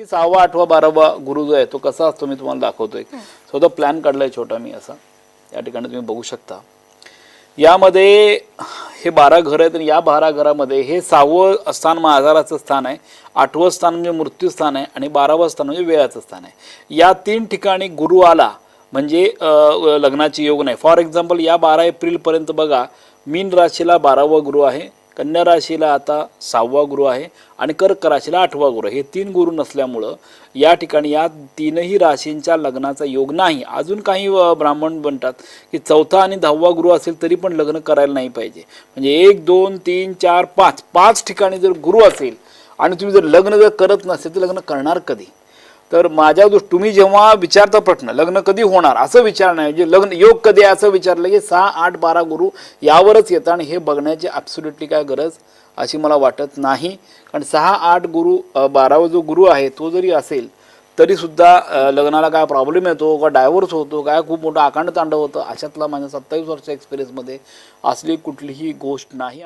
की सहावा आठवा बारावा गुरु जो आहे तो कसा असतो मी तुम्हाला दाखवतोय. स्वतः प्लॅन काढलाय छोटा मी असा. या ठिकाणी तुम्ही बघू शकता. यामध्ये हे बारा घर आहेत आणि या बारा घरामध्ये हे सहावं स्थान आजाराचं स्थान आहे. आठवं स्थान म्हणजे मृत्यू स्थान आहे आणि बारावं स्थान म्हणजे वेळाचं स्थान आहे. या तीन ठिकाणी गुरु आला म्हणजे लग्नाची योग नाही. फॉर एक्झाम्पल या बारा एप्रिलपर्यंत बघा मीन राशीला बारावा गुरु आहे. कन्या राशीला आता सहावा गुरु आहे आणि कर्क राशीला आठवा गुरु हे तीन गुरु नसल्यामुळं या ठिकाणी या तीनही राशींच्या लग्नाचा योग नाही. अजून काही ब्राह्मण म्हणतात की चौथा आणि दहावा गुरु असेल तरी पण लग्न करायला नाही पाहिजे. म्हणजे एक दोन तीन चार पाच पाच ठिकाणी जर गुरु असेल आणि तुम्ही जर लग्न जर करत नसेल तर लग्न करणार कधी? तर माझ्या दृष्टी तुम्ही जेव्हा विचारता प्रश्न लग्न कधी होणार? असं विचार नाही. म्हणजे लग्न योग कधी असं विचारलं की सहा आठ बारा गुरु यावरच येतं आणि हे बघण्याची ॲब्सोल्युटली काय गरज अशी मला वाटत नाही. कारण सहा आठ गुरु बारावा जो गुरु आहे तो जरी असेल तरीसुद्धा लग्नाला काय प्रॉब्लेम येतो का डायव्हर्स होतो काय खूप मोठं आकांड तांडव होतं अशातला माझ्या सत्तावीस वर्ष एक्सपिरियन्समध्ये असली कुठलीही गोष्ट नाही.